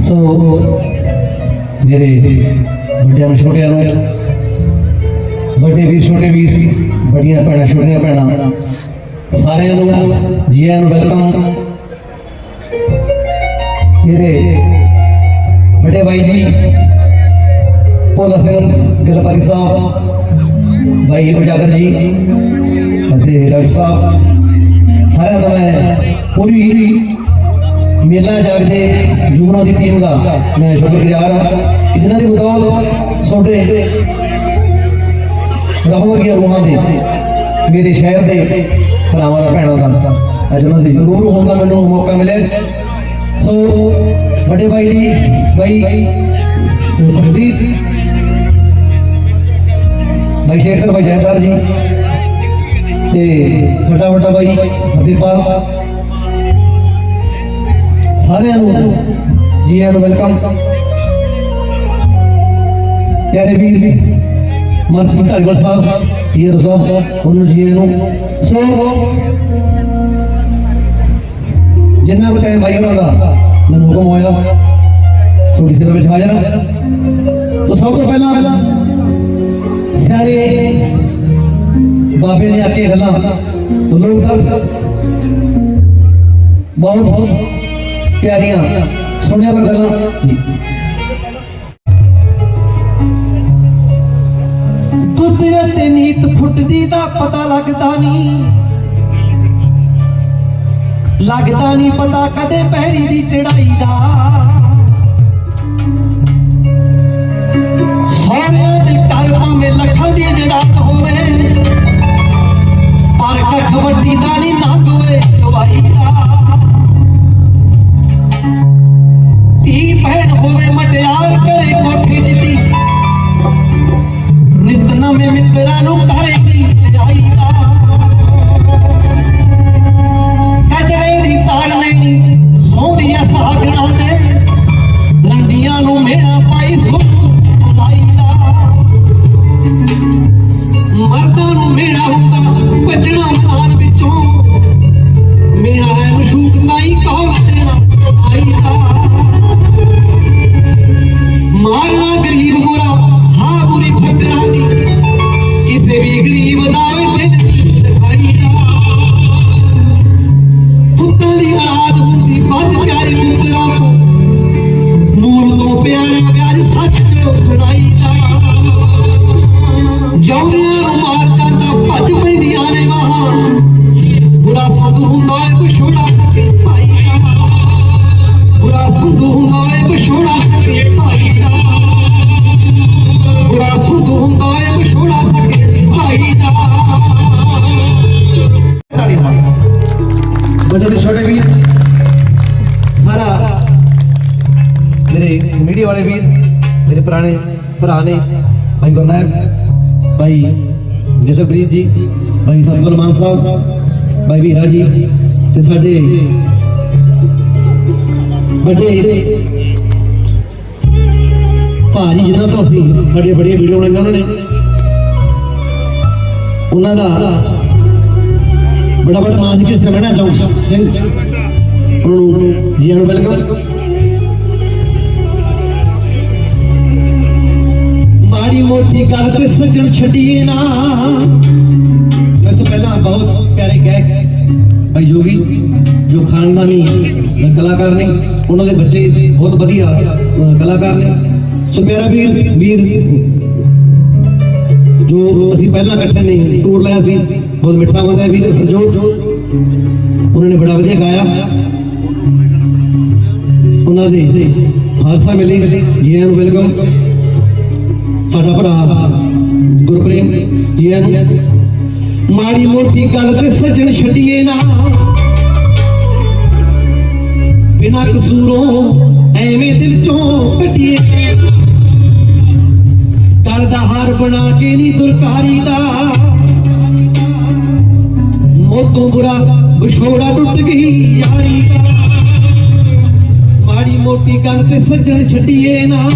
ਸੋ ਮੇਰੇ ਵੱਡਿਆਂ ਨੂੰ ਛੋਟਿਆਂ ਨੂੰ, ਵੱਡੇ ਵੀਰ, ਛੋਟੇ ਵੀਰ ਬੜੀਆਂ ਭੈਣਾਂ, ਛੋਟੀਆਂ ਭੈਣਾਂ, ਸਾਰਿਆਂ ਨੂੰ ਜੀ ਆਇਆਂ ਨੂੰ ਵੈਲਕਮ ਮੇਰੇ ਵੱਡੇ ਭਾਈ ਜੀ, ਭੋਲਾ ਸਿੰਘ ਗਿਰਪਾਰੀ ਸਾਹਿਬ ਭਾਈ ਉਜਾਗਰ ਜੀ ਅਤੇ ਡਾਕਟਰ ਸਾਹਿਬ। ਸਾਰਿਆਂ ਦਾ ਮੈਂ ਪੂਰੀ ਮੇਲਾ ਜਾਗਦੇ ਜੁਗਨਾ ਦੀ ਟੀਮ ਦਾ ਮੈਂ ਸ਼ੁਕਰਗੁਜ਼ਾਰ ਹਾਂ ਕਿ ਜਿਨ੍ਹਾਂ ਦੀ ਬਦੌਲਤ ਤੁਹਾਡੇ ਰੱਬ ਵਰਗੀਆਂ ਰੂਹਾਂ ਦੇ ਮੇਰੇ ਸ਼ਹਿਰ ਦੇ ਭਰਾਵਾਂ ਦਾ, ਭੈਣਾਂ ਦਾ ਅੱਜ ਉਹਨਾਂ ਦੇ ਜ਼ਰੂਰ ਹੋਣ ਦਾ ਮੈਨੂੰ ਮੌਕਾ ਮਿਲਿਆ। ਸੋ ਵੱਡੇ ਭਾਈ ਜੀ ਭਾਈ ਖੁਸ਼ਦੀਪ ਭਾਈ ਸ਼ੇਖਰ ਭਾਈ ਜੈਦਾਰ ਜੀ ਤੇ ਸਾਡਾ ਵੱਡਾ ਭਾਈ ਫਤਿਹਪਾਲ ਸਾਰਿਆਂ ਨੂੰ ਜੀ ਆਇਆਂ ਨੂੰ ਵੈਲਕਮ ਪਿਆਰੇ ਵੀਰ ਵੀ ਮਨਪ੍ਰੀਤ ਢਾਲੀਵਾਲ ਸਾਹਿਬ ਇਹ ਰਜ਼ਾਬ ਉਹਨਾਂ ਜੀ ਆਇਆਂ ਨੂੰ ਸੋ ਜਿੰਨਾ ਵੀ ਟਾਈਮ ਭਾਈ ਉਹਨਾਂ ਦਾ ਮੈਨੂੰ ਹੁਕਮ ਹੋਇਆ ਤੁਹਾਡੀ ਸੇਵਾ ਵਿੱਚ ਹਾਜ਼ਰ ਹਾਂ ਤਾਂ ਸਭ ਤੋਂ ਪਹਿਲਾਂ ਸਿਆਣੇ ਬਾਬੇ ਨੇ ਆਕੇ ਗੱਲਾਂ। ਲੋਕ ਤਾਂ ਬਹੁਤ ਬਹੁਤ ਪਿਆਰੀਆਂ ਸੁਣਿਆ ਕਰ ਗੱਲਾਂ। ਦੁੱਧ ਅਤੇ ਨੀਤ ਫੁੱਟਦੀ ਦਾ ਪਤਾ ਲੱਗਦਾ ਨਹੀਂ। ਲੱਗਦਾ ਨਹੀਂ ਪਤਾ ਕਦੇ ਪੈਰੀ ਦੀ ਚੜਾਈ ਦਾ। ਸੋਹਣਿਆਂ ਦੇ ਘਰ ਭਾਵੇਂ ਲੱਖਾਂ ਦੀ ਜੜਾਤ ਹੋਵੇ ਪੁਰਾਣੇ ਭਰਾ ਨੇ ਭਾਈ ਗੁਰਨਾਇਬ ਭਾਈ ਜਸਪ੍ਰੀਤ ਜੀ, ਭਾਈ ਸਤਿਗੁਰ ਮਾਨ ਸਾਹਿਬ, ਭਾਈ ਵੀਰਾ ਜੀ ਤੇ ਸਾਡੇ ਵੱਡੇ ਭਾਜੀ ਜਿਹਨਾਂ ਤੋਂ ਅਸੀਂ ਸਾਡੀਆਂ ਬੜੀਆਂ ਵੀਡੀਓ ਬਣਾਈਆਂ ਉਹਨਾਂ ਨੇ। ਉਹਨਾਂ ਦਾ ਬੜਾ ਬੜਾ ਨਾਮ ਜੀ ਕਿਸੇ ਕਹਿਣਾ ਚਾਹੂੰ ਸਿੰਘ। ਉਹਨਾਂ ਨੂੰ ਜੀ ਨੂੰ ਵੈਲਕਮ ਮਾੜੀ ਮੋਟੀ ਗੱਲ ਤੇ ਸੱਜਣ ਛੱਡੀਏ ਨਾ। ਮੈਂ ਤੋਂ ਪਹਿਲਾਂ ਬਹੁਤ ਪਿਆਰੇ ਗਾਇਕ ਭਾਈ ਜੋਗੀ, ਜੋ ਖਾਨਦਾਨੀ ਕਲਾਕਾਰ ਨੇ, ਉਹਨਾਂ ਦੇ ਬੱਚੇ ਬਹੁਤ ਵਧੀਆ ਕਲਾਕਾਰ ਨੇ। ਸੋ ਪਿਆਰਾ ਵੀਰ ਵੀਰ, ਜੋ ਅਸੀਂ ਪਹਿਲਾਂ ਇਕੱਠੇ ਨੇ, ਟੂਰ ਲਿਆ ਸੀ, ਬਹੁਤ ਮਿੱਠਾ ਬੰਦਾ ਵੀਰ, ਜੋ ਉਹਨਾਂ ਨੇ ਬੜਾ ਵਧੀਆ ਗਾਇਆ। ਉਹਨਾਂ ਦੇ ਹਾਦਸਾ ਮਿਲੇ ਜੀ ਆਇਆਂ ਨੂੰ ਵੈਲਕਮ। ਸਾਡਾ ਭਰਾ ਗੁਰਪ੍ਰੇਮ ਜੀ ਆਇਆਂ ਮਾੜੀ ਮੋਟੀ ਗੱਲ ਤੇ ਸੱਜਣ ਛੱਡੀਏ ਨਾ। ਬਿਨਾਂ ਕਸੂਰੋਂ ਐਵੇਂ ਦਿਲ ਚੋਂ ਕੱਢੀਏ। ਗੱਲ ਦਾ ਹਾਰ ਬਣਾ ਕੇ ਨਹੀਂ ਦੁਰਕਾਰੀ ਦਾ। ਮੋਤੋਂ ਬੁਰਾ ਵਿਛੋੜਾ ਟੁੱਟ ਗਈ ਯਾਰੀ ਦਾ। ਮਾੜੀ ਮੋਟੀ ਗੱਲ ਤੇ ਸੱਜਣ ਛੱਡੀਏ ਨਾ।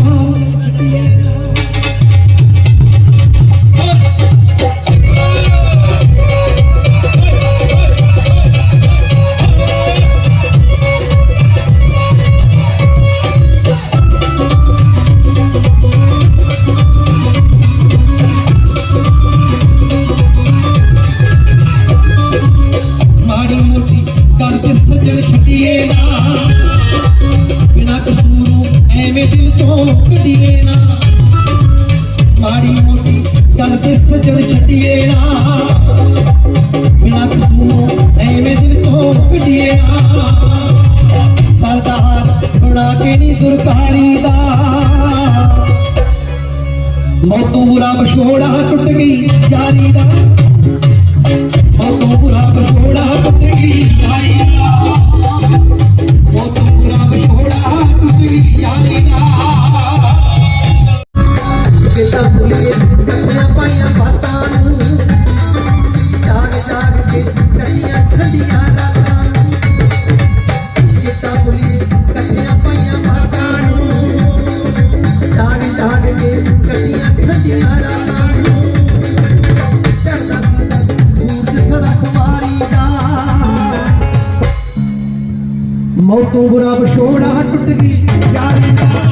ਛੋੜਾ ਟੁੱਟ ਗਈ ਯਾਰੀ ਦਾ ਮੌਤੋਂ ਬੁਰਾ ਵਿਛੋੜਾ ਟੁੱਟ ਗਈ। ਯਾਰੀ ਦਾ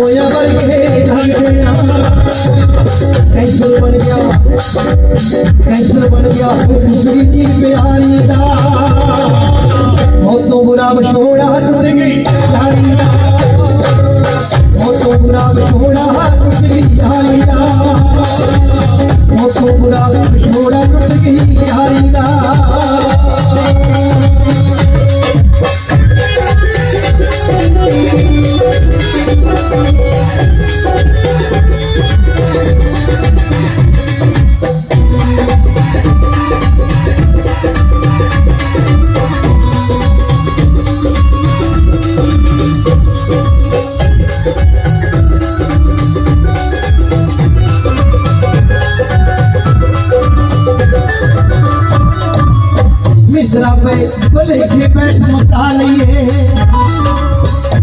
ਹੋਇਆ ਵਰਗੇ ਲੱਗਣਾ ਕੈਸਲ ਬਣ ਗਿਆ। ਕੈਸਲ ਬਣ ਗਿਆ। ਦੂਸਰੀ ਦੀ ਪਿਆਰੀ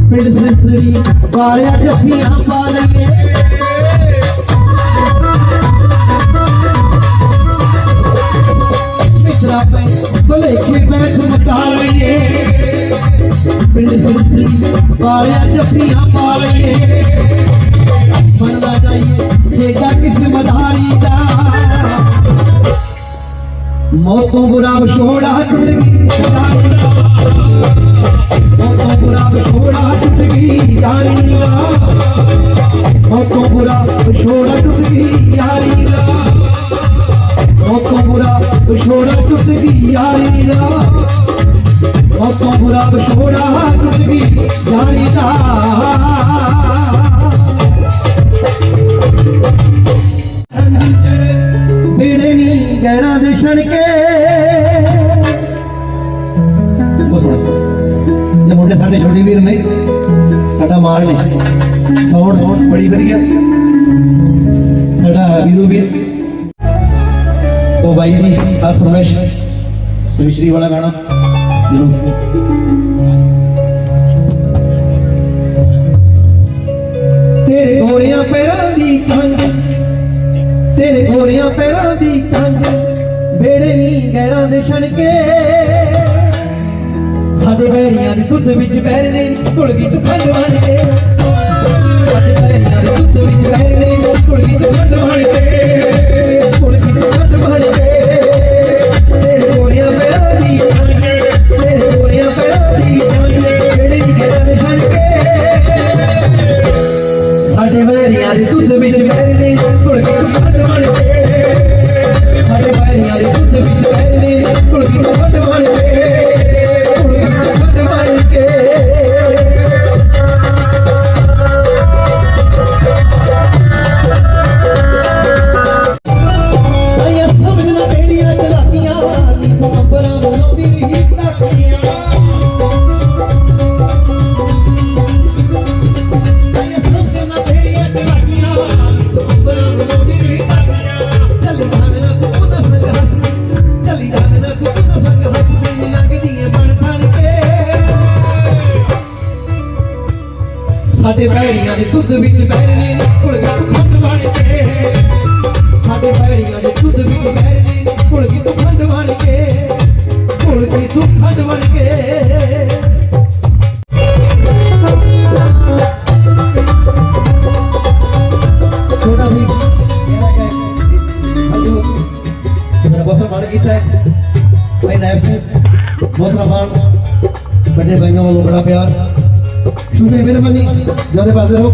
ਪਿੰਡ ਸਿਸੜੀ ਪਾਰਿਆ ਜੱਫੀਆਂ ਪਾ ਲਈਏ ਮਿਸਰਾ ਪੈ ਭਲੇਖੇ ਬੈਠ ਮਟਾ ਲਈਏ ਪਿੰਡ ਸਿਸੜੀ ਪਾਰਿਆ ਜੱਫੀਆਂ ਪਾ ਲਈਏ ਬਣਦਾ ਜਾਈਏ ਇਹਦਾ ਕਿਸਮਤ ਹਾਰੀ ਦਾ ਮੌਤੋਂ ਗੁਲਾਬ ਛੋੜਾ ਟੁੱਟ ਗਈ বুড়া ছোড়া টুটকি আরিলা কত বুড়া ছোড়া টুটকি আরিলা কত বুড়া ছোড়া টুটকি আরিলা কত বুড়া ছোড়া টুটকি আরিলা બસ પ્રવેશ સુશ્રી વાળા ગાણો ਤੇਰੇ ਗੋਰੀਆਂ ਪੈਰਾਂ ਦੀ ਖੰਜ ਤੇਰੇ ਗੋਰੀਆਂ ਪੈਰਾਂ ਦੀ ਖੰਜ ਵੇੜੇ ਨਹੀਂ ਗਹਿਰਾਂ ਦੇ ਛਣਕੇ। ਸਾਡੇ ਬੈਰੀਆਂ ਦੇ ਦੁੱਧ ਵਿੱਚ ਬੈਰਨੇ ਨਹੀਂ ਘੁਲ ਵੀ ਤੂੰ ਖੰਡ ਬਣ ਕੇ। শুধু এভেলেবল নেই যাদের বাজার হোক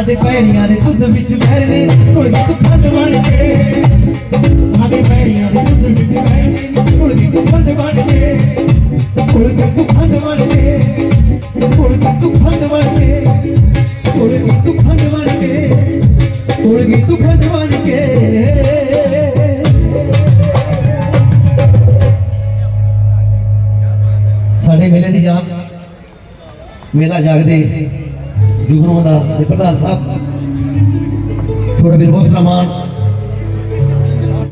ਸਾਡੇ ਪੈਰੀਆਂ ਦੇ ਦੁੱਧ ਵਿੱਚ ਬਹਿਰੇ ਕੋਈ ਇੱਕ ਫੰਡ ਬਣ ਕੇ ਸਾਡੇ ਪੈਰੀਆਂ ਦੇ ਦੁੱਧ ਵਿੱਚ ਬਹਿਰੇ ਕੋਈ ਇੱਕ ਫੰਡ ਬਣ ਕੇ ਕੋਈ ਇੱਕ ਫੰਡ ਬਣ ਕੇ ਭਰਾ ਜਾਗਦੇ ਜੁਗਨੋਂ ਦਾ ਪ੍ਰਧਾਨ ਸਾਹਿਬ ਤੁਹਾਡਾ ਬਹੁਤ ਸਨਮਾਨ